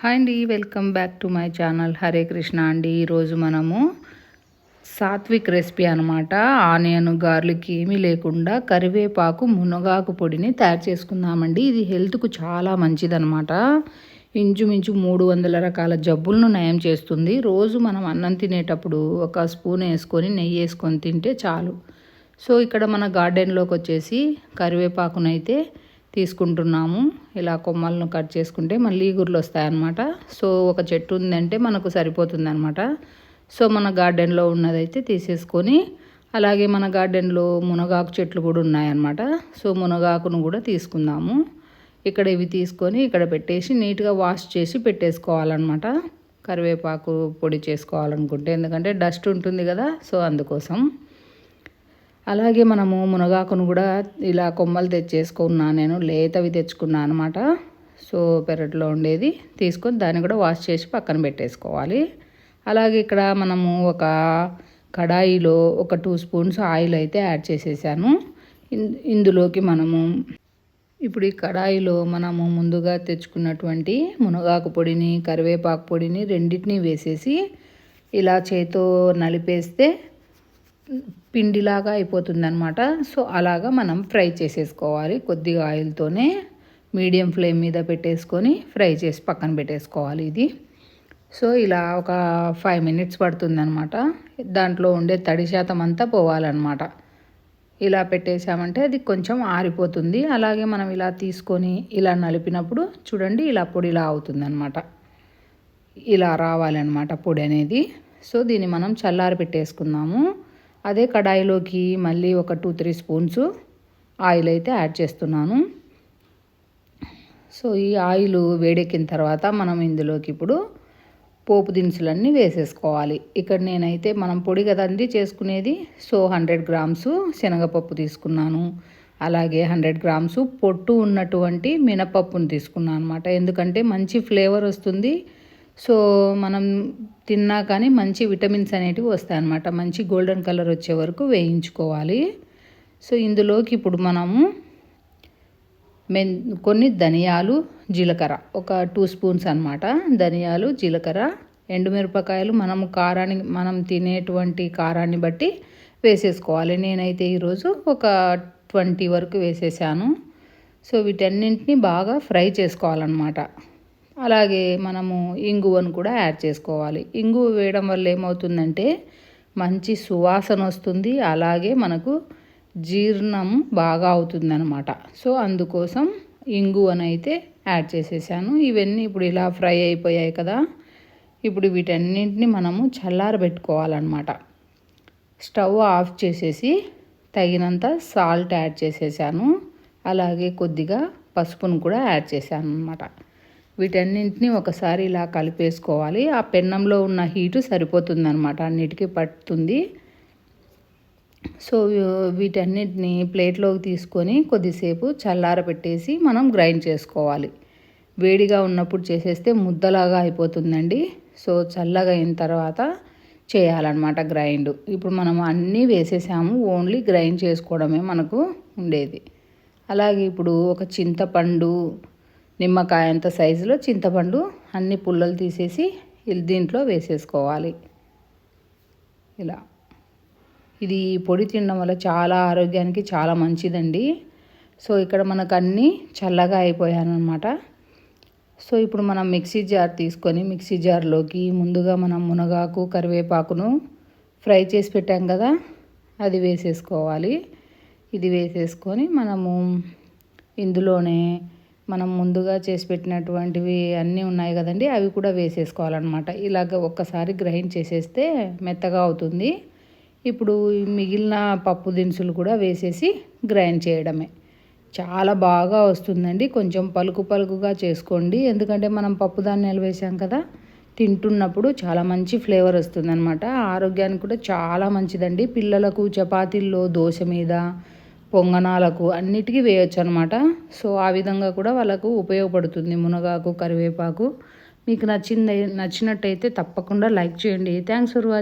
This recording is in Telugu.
హాయ్ అండి welcome back to my channel. Hare Krishna అండి. ఈరోజు మనము సాత్విక్ రెసిపీ అనమాట ఆనియన్ గార్లిక్ ఏమీ లేకుండా కరివేపాకు మునగాకు పొడిని తయారు చేసుకుందామండి. ఇది హెల్త్కు చాలా మంచిదనమాట ఇంచుమించు మూడు వందల రకాల జబ్బులను నయం చేస్తుంది. రోజు మనం అన్నం తినేటప్పుడు ఒక స్పూన్ వేసుకొని నెయ్యి వేసుకొని తింటే చాలు. సో ఇక్కడ మన గార్డెన్లోకి వచ్చేసి కరివేపాకునైతే తీసుకుంటున్నాము. ఇలా కొమ్మలను కట్ చేసుకుంటే మళ్ళీ ఈగుర్లు వస్తాయన్నమాట. సో ఒక చెట్టు ఉందంటే మనకు సరిపోతుంది అనమాట సో మన గార్డెన్లో ఉన్నదైతే తీసేసుకొని అలాగే మన గార్డెన్లో మునగాకు చెట్లు కూడా ఉన్నాయన్నమాట. సో మునగాకును కూడా తీసుకుందాము. ఇక్కడ ఇవి తీసుకొని ఇక్కడ పెట్టేసి నీట్గా వాష్ చేసి పెట్టేసుకోవాలన్నమాట. కరివేపాకు పొడి చేసుకోవాలనుకుంటే ఎందుకంటే డస్ట్ ఉంటుంది కదా సో అందుకోసం. అలాగే మనము మునగాకును కూడా ఇలా కొమ్మలు తెచ్చేసుకున్నా నేను లేతవి తెచ్చుకున్నాను అనమాట సో పెరట్లో ఉండేది. తీసుకొని దాన్ని కూడా వాష్ చేసి పక్కన పెట్టేసుకోవాలి. అలాగే ఇక్కడ మనము ఒక కడాయిలో ఒక టూ స్పూన్స్ ఆయిల్ అయితే యాడ్ చేసేసాను. ఇందులోకి మనము ఇప్పుడు ఈ కడాయిలో మనము ముందుగా తెచ్చుకున్నటువంటి మునగాకు పొడిని కరివేపాకు పొడిని రెండింటినీ వేసేసి ఇలా చేతో నలిపేస్తే పిండిలాగా అయిపోతుందనమాట సో అలాగా మనం ఫ్రై చేసేసుకోవాలి. కొద్దిగా ఆయిల్తోనే మీడియం ఫ్లేమ్ మీద పెట్టేసుకొని ఫ్రై చేసి పక్కన పెట్టేసుకోవాలి ఇది. సో ఇలా ఒక ఫైవ్ మినిట్స్ పడుతుందనమాట దాంట్లో ఉండే తడి శాతం అంతా పోవాలన్నమాట. ఇలా పెట్టేసామంటే అది కొంచెం ఆరిపోతుంది. అలాగే మనం ఇలా తీసుకొని ఇలా నలిపినప్పుడు చూడండి ఇలా పొడి ఇలా అవుతుందన్నమాట. ఇలా రావాలన్నమాట పొడి అనేది. సో దీన్ని మనం చల్లారి పెట్టేసుకుందాము అదే కడాయిలోకి మళ్ళీ ఒక టూ త్రీ స్పూన్స్ ఆయిల్ అయితే యాడ్ చేస్తున్నాను. సో ఈ ఆయిల్ వేడెక్కిన తర్వాత మనం ఇందులోకి ఇప్పుడు పోపు దినుసులన్నీ వేసేసుకోవాలి. ఇక్కడ నేనైతే మనం పొడి కదండి చేసుకునేది? సో హండ్రెడ్ గ్రామ్స్ శనగపప్పు తీసుకున్నాను. అలాగే హండ్రెడ్ గ్రామ్స్ పొట్టు ఉన్నటువంటి మినపప్పును తీసుకున్నాను అనమాట ఎందుకంటే మంచి ఫ్లేవర్ వస్తుంది. సో మనం తిన్నా కానీ మంచి విటమిన్స్ అనేటివి వస్తాయి అన్నమాట. మంచి గోల్డెన్ కలర్ వచ్చే వరకు వేయించుకోవాలి. సో ఇందులోకి ఇప్పుడు మనము మెన్ కొన్ని ధనియాలు జీలకర్ర ఒక టూ స్పూన్స్ అనమాట ధనియాలు జీలకర్ర ఎండుమిరపకాయలు మనం కారాన్ని మనం తినేటువంటి కారాన్ని బట్టి వేసేసుకోవాలి. నేనైతే ఈరోజు ఒక ట్వంటీ వరకు వేసేసాను. సో వీటన్నింటినీ బాగా ఫ్రై చేసుకోవాలన్నమాట. అలాగే మనము ఇంగువను కూడా యాడ్ చేసుకోవాలి. ఇంగువ వేయడం వల్ల ఏమవుతుందంటే మంచి సువాసన వస్తుంది. అలాగే మనకు జీర్ణం బాగా అవుతుందన్నమాట. సో అందుకోసం ఇంగువనైతే యాడ్ చేసేసాను. ఇవన్నీ ఇప్పుడు ఇలా ఫ్రై అయిపోయాయి కదా. ఇప్పుడు వీటన్నింటిని మనము చల్లారబెట్టుకోవాలన్నమాట. స్టవ్ ఆఫ్ చేసేసి తగినంత సాల్ట్ యాడ్ చేసేసాను. అలాగే కొద్దిగా పసుపును కూడా యాడ్ చేశాను అనమాట వీటన్నింటినీ ఒకసారి ఇలా కలిపేసుకోవాలి. ఆ పెన్నంలో ఉన్న హీటు సరిపోతుందనమాట అన్నిటికీ పట్టుతుంది సో వీటన్నిటిని ప్లేట్లోకి తీసుకొని కొద్దిసేపు చల్లార పెట్టేసి మనం గ్రైండ్ చేసుకోవాలి. వేడిగా ఉన్నప్పుడు చేసేస్తే ముద్దలాగా అయిపోతుందండి. సో చల్లగా అయిన తర్వాత చేయాలన్నమాట గ్రైండ్. ఇప్పుడు మనం అన్నీ వేసేసాము. ఓన్లీ గ్రైండ్ చేసుకోవడమే మనకు ఉండేది. అలాగే ఇప్పుడు ఒక చింతపండు నిమ్మకాయ అంత సైజులో చింతపండు అన్ని పుల్లలు తీసేసి దీంట్లో వేసేసుకోవాలి. ఇలా. ఇది పొడి తినడం వల్ల చాలా ఆరోగ్యానికి చాలా మంచిదండి. సో ఇక్కడ మనకు అన్నీ చల్లగా అయిపోయానమాట సో ఇప్పుడు మనం మిక్సీ జార్ తీసుకొని మిక్సీ జార్లోకి ముందుగా మనం మునగాకు కరివేపాకును ఫ్రై చేసి పెట్టాం కదా అది వేసేసుకోవాలి. ఇది వేసేసుకొని మనము ఇందులోనే మనం ముందుగా చేసి పెట్టినటువంటివి అన్నీ ఉన్నాయి కదండి అవి కూడా వేసేసుకోవాలన్నమాట. ఇలాగ ఒక్కసారి గ్రైండ్ చేసేస్తే మెత్తగా అవుతుంది. ఇప్పుడు మిగిలిన పప్పు దినుసులు కూడా వేసేసి గ్రైండ్ చేయడమే. చాలా బాగా వస్తుందండి. కొంచెం పలుకు పలుకుగా చేసుకోండి. ఎందుకంటే మనం పప్పు ధాన్యాలు వేసాం కదా తింటున్నప్పుడు చాలా మంచి ఫ్లేవర్ వస్తుందన్నమాట. ఆరోగ్యానికి కూడా చాలా మంచిదండి. పిల్లలకు చపాతీల్లో దోశ మీద పొంగనాలకు అన్నిటికీ వేయొచ్చు అనమాట సో ఆ విధంగా కూడా వాళ్ళకు ఉపయోగపడుతుంది మునగాకు కరివేపాకు. మీకు నచ్చింది నచ్చినట్టయితే తప్పకుండా లైక్ చేయండి. Thanks for watching